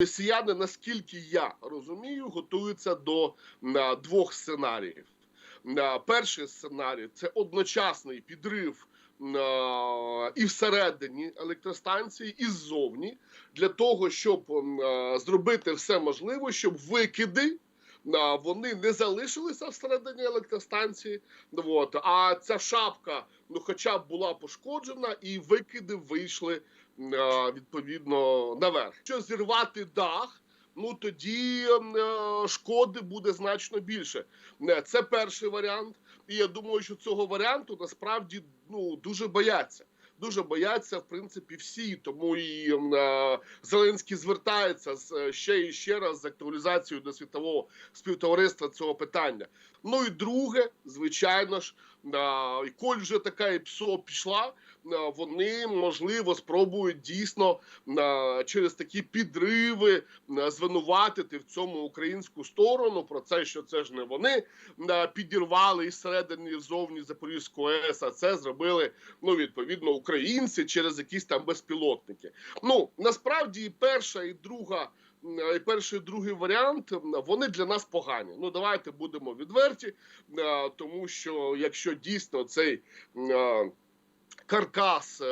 Росіяни, наскільки я розумію, готуються до двох сценаріїв. Перший сценарій це одночасний підрив і всередині електростанції, і ззовні, для того, щоб зробити все можливе, щоб викиди. Вони не залишилися всередині електростанції, ну, от, а ця шапка, ну, хоча б була пошкоджена, і викиди вийшли відповідно наверх. Якщо зірвати дах, ну тоді е, шкоди буде значно більше. Е, Це перший варіант. І я думаю, що цього варіанту насправді ну дуже бояться. Дуже бояться, в принципі, всі. Тому і е, Зеленський звертається з е, ще і ще раз з актуалізацією до світового співтовариства цього питання. Ну і друге, звичайно ж, е, і коль вже така і ПСО пішла, е, вони можливо спробують дійсно е, через такі підриви звинуватити в цьому українську сторону про це, що це ж не вони підірвали із середини і ззовні Запорізьку АЕС, а це зробили ну відповідно українці через якісь там безпілотники. Ну насправді і перша, і друга. І перший і другий варіант вони для нас погані. Ну давайте будемо відверті, тому що якщо дійсно цей каркас е,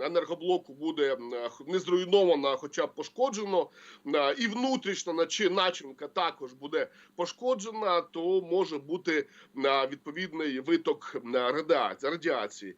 енергоблоку буде не зруйновано, хоча б пошкоджено, і внутрішня начи- начинка також буде пошкоджена, то може бути відповідний виток радіації.